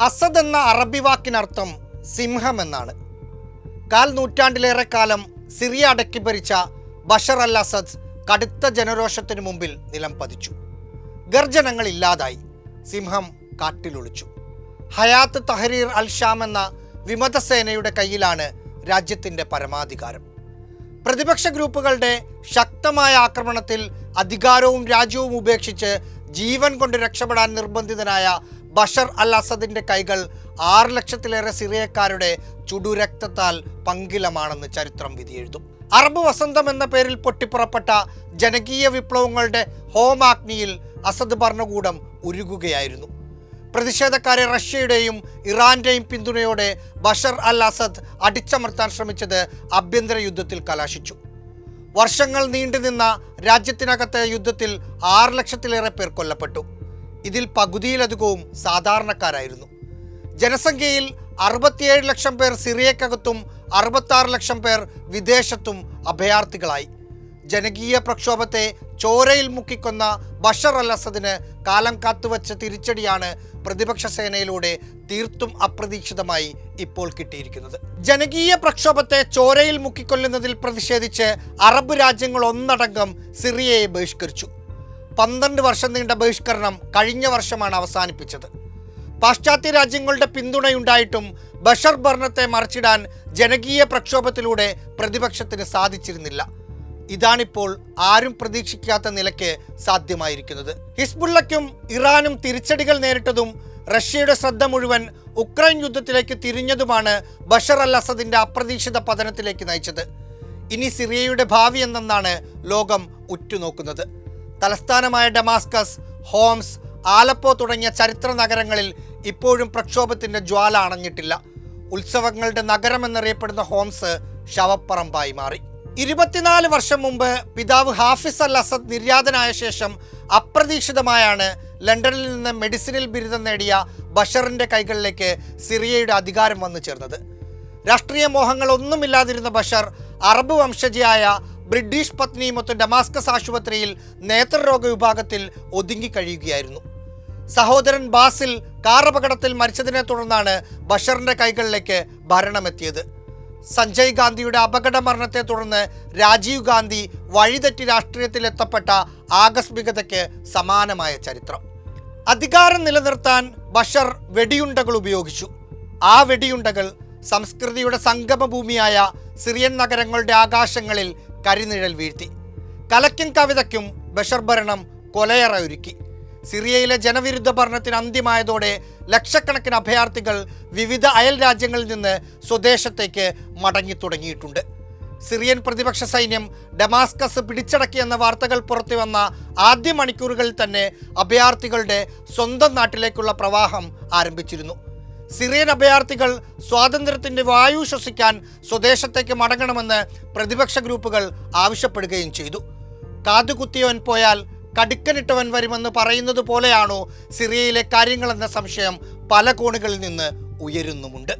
Asad എന്ന അറബി വാക്കിനർത്ഥം സിംഹം എന്നാണ് കാൽ നൂറ്റാണ്ടിലേറെ കാലം സിറിയ അടക്കി ഭരിച്ച ബഷർ അൽ അസദ് കടുത്ത ജനരോഷത്തിനു മുമ്പിൽ നിലം പതിച്ചു. ഗർജനങ്ങൾ ഇല്ലാതായി സിംഹം കാട്ടിലൊളിച്ചു. ഹയാത്ത് തഹരീർ അൽ ഷാം എന്ന വിമതസേനയുടെ കയ്യിലാണ് രാജ്യത്തിന്റെ പരമാധികാരം. പ്രതിപക്ഷ ഗ്രൂപ്പുകളുടെ ശക്തമായ ആക്രമണത്തിൽ അധികാരവും രാജ്യവും ഉപേക്ഷിച്ച് ജീവൻ കൊണ്ട് രക്ഷപ്പെടാൻ നിർബന്ധിതനായ ബഷർ അൽ അസദിന്റെ കൈകൾ ആറ് ലക്ഷത്തിലേറെ സിറിയക്കാരുടെ ചുടുരക്തത്താൽ പങ്കിലമാണെന്ന് ചരിത്രം വിധിയെഴുതും. അറബ് വസന്തം എന്ന പേരിൽ പൊട്ടിപ്പുറപ്പെട്ട ജനകീയ വിപ്ലവങ്ങളുടെ ഹോമാഗ്നിയിൽ അസദ് ഭരണകൂടം ഉരുകുകയായിരുന്നു. പ്രതിഷേധക്കാരെ റഷ്യയുടെയും ഇറാന്റെയും പിന്തുണയോടെ ബഷർ അൽ അസദ് അടിച്ചമർത്താൻ ശ്രമിച്ചത് ആഭ്യന്തര യുദ്ധത്തിൽ കലാശിച്ചു. വർഷങ്ങൾ നീണ്ടുനിന്ന രാജ്യത്തിനകത്തെ യുദ്ധത്തിൽ ആറ് ലക്ഷത്തിലേറെ പേർ കൊല്ലപ്പെട്ടു. ഇതിൽ പകുതിയിലധികവും സാധാരണക്കാരായിരുന്നു. ജനസംഖ്യയിൽ അറുപത്തിയേഴ് ലക്ഷം പേർ സിറിയക്കകത്തും അറുപത്താറ് ലക്ഷം പേർ വിദേശത്തും അഭയാർത്ഥികളായി. ജനകീയ പ്രക്ഷോഭത്തെ ചോരയിൽ മുക്കിക്കൊന്ന ബഷർ അൽ അസദിന് കാലം കാത്തുവച്ച തിരിച്ചടിയാണ് പ്രതിപക്ഷ സേനയിലൂടെ തീർത്തും അപ്രതീക്ഷിതമായി ഇപ്പോൾ കിട്ടിയിരിക്കുന്നത്. ജനകീയ പ്രക്ഷോഭത്തെ ചോരയിൽ മുക്കിക്കൊല്ലുന്നതിൽ പ്രതിഷേധിച്ച് അറബ് രാജ്യങ്ങൾ ഒന്നടങ്കം സിറിയയെ ബഹിഷ്കരിച്ചു. പന്ത്രണ്ട് വർഷം നീണ്ട ബഹിഷ്കരണം കഴിഞ്ഞ വർഷമാണ് അവസാനിപ്പിച്ചത്. പാശ്ചാത്യ രാജ്യങ്ങളുടെ പിന്തുണയുണ്ടായിട്ടും ബഷർ ഭരണത്തെ മറിച്ചിടാൻ ജനകീയ പ്രക്ഷോഭത്തിലൂടെ പ്രതിപക്ഷത്തിന് സാധിച്ചിരുന്നില്ല. ഇതാണിപ്പോൾ ആരും പ്രതീക്ഷിക്കാത്ത നിലയ്ക്ക് സാധ്യമായിരിക്കുന്നത്. ഹിസ്ബുള്ളയ്ക്കും ഇറാനും തിരിച്ചടികൾ നേരിട്ടതും റഷ്യയുടെ ശ്രദ്ധ മുഴുവൻ ഉക്രൈൻ യുദ്ധത്തിലേക്ക് തിരിഞ്ഞതുമാണ് ബഷർ അൽ അസദിന്റെ അപ്രതീക്ഷിത പതനത്തിലേക്ക് നയിച്ചത്. ഇനി സിറിയയുടെ ഭാവി എന്തെന്നാണ് ലോകം ഉറ്റുനോക്കുന്നത്. തലസ്ഥാനമായ ഡമാസ്കസ് ഹോംസ് ആലപ്പോ തുടങ്ങിയ ചരിത്ര നഗരങ്ങളിൽ ഇപ്പോഴും പ്രക്ഷോഭത്തിന്റെ ജ്വാല അണഞ്ഞിട്ടില്ല. ഉത്സവങ്ങളുടെ നഗരം എന്നറിയപ്പെടുന്ന ഹോംസ് ശവപ്പറമ്പായി മാറി. ഇരുപത്തിനാല് വർഷം മുമ്പ് പിതാവ് ഹാഫിസ് അൽ അസദ് നിര്യാതനായ ശേഷം അപ്രതീക്ഷിതമായാണ് ലണ്ടനിൽ നിന്ന് മെഡിസിനിൽ ബിരുദം നേടിയ ബഷറിന്റെ കൈകളിലേക്ക് സിറിയയുടെ അധികാരം വന്നു ചേർന്നത് രാഷ്ട്രീയ മോഹങ്ങളൊന്നുമില്ലാതിരുന്ന ബഷർ അറബ് വംശജയായ ബ്രിട്ടീഷ് പത്നിയുമൊത്ത് ഡമാസ്കസ് ആശുപത്രിയിൽ നേത്രരോഗ വിഭാഗത്തിൽ ഒതുങ്ങിക്കഴിയുകയായിരുന്നു. സഹോദരൻ ബാസിൽ കാർ അപകടത്തിൽ മരിച്ചതിനെ തുടർന്നാണ് ബഷറിന്റെ കൈകളിലേക്ക് ഭരണമെത്തിയത്. സഞ്ജയ് ഗാന്ധിയുടെ അപകട മരണത്തെ തുടർന്ന് രാജീവ് ഗാന്ധി വഴിതെറ്റി രാഷ്ട്രീയത്തിൽ എത്തപ്പെട്ട ആകസ്മികതയ്ക്ക് സമാനമായ ചരിത്രം. അധികാരം നിലനിർത്താൻ ബഷർ വെടിയുണ്ടകൾ ഉപയോഗിച്ചു. ആ വെടിയുണ്ടകൾ സംസ്കൃതിയുടെ സംഗമഭൂമിയായ സിറിയൻ നഗരങ്ങളുടെ ആകാശങ്ങളിൽ കരിനിഴൽ വീഴ്ത്തി. കലയ്ക്കും കവിതയ്ക്കും ബഷർ ഭരണം കൊലയറ ഒരുക്കി. സിറിയയിലെ ജനവിരുദ്ധ ഭരണത്തിന് അന്ത്യമായതോടെ ലക്ഷക്കണക്കിന് അഭയാർത്ഥികൾ വിവിധ അയൽ രാജ്യങ്ങളിൽ നിന്ന് സ്വദേശത്തേക്ക് മടങ്ങി തുടങ്ങിയിട്ടുണ്ട്. സിറിയൻ പ്രതിപക്ഷ സൈന്യം ഡമാസ്കസ് പിടിച്ചടക്കിയെന്ന വാർത്തകൾ പുറത്തു വന്ന ആദ്യ മണിക്കൂറുകളിൽ തന്നെ അഭയാർത്ഥികളുടെ സ്വന്തം നാട്ടിലേക്കുള്ള പ്രവാഹം ആരംഭിച്ചിരുന്നു. സിറിയൻ അഭയാർത്ഥികൾ സ്വാതന്ത്ര്യത്തിന്റെ വായു ശ്വസിക്കാൻ സ്വദേശത്തേക്ക് മടങ്ങണമെന്ന് പ്രതിപക്ഷ ഗ്രൂപ്പുകൾ ആവശ്യപ്പെടുകയും ചെയ്തു. കാതുകുത്തിയവൻ പോയാൽ കടുക്കനിട്ടവൻ വരുമെന്ന് പറയുന്നത് പോലെയാണോ സിറിയയിലെ കാര്യങ്ങളെന്ന സംശയം പല കോണുകളിൽ നിന്ന് ഉയരുന്നുമുണ്ട്.